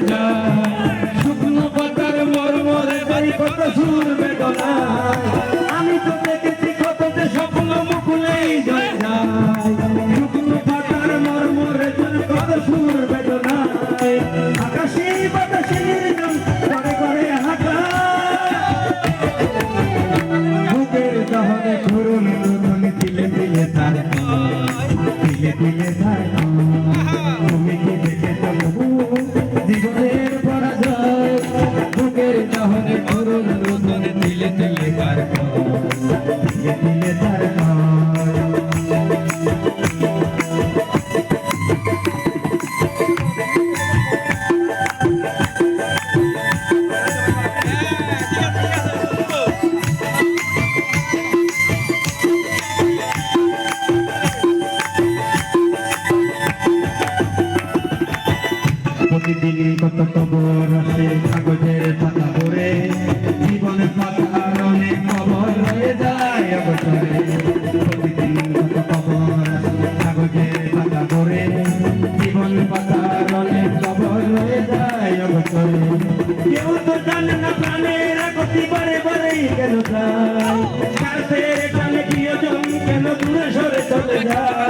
الجنان দহনে প্রতিদিন কত খবর আসে কাগজের পাতা পড়ে জীবনের পাতার অনেক খবর হয়ে যায় অবসরে। প্রতিদিন কত খবর কাগজের পাতা পড়ে জীবন পাতার অনেক খবর হয়ে যায় অবসরে। কেউ তো জানে না প্রাণের গতি বারে বারেই কেন যায়। কেন দূরে সরে চলে যায়।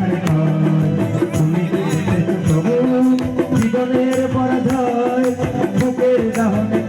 coming.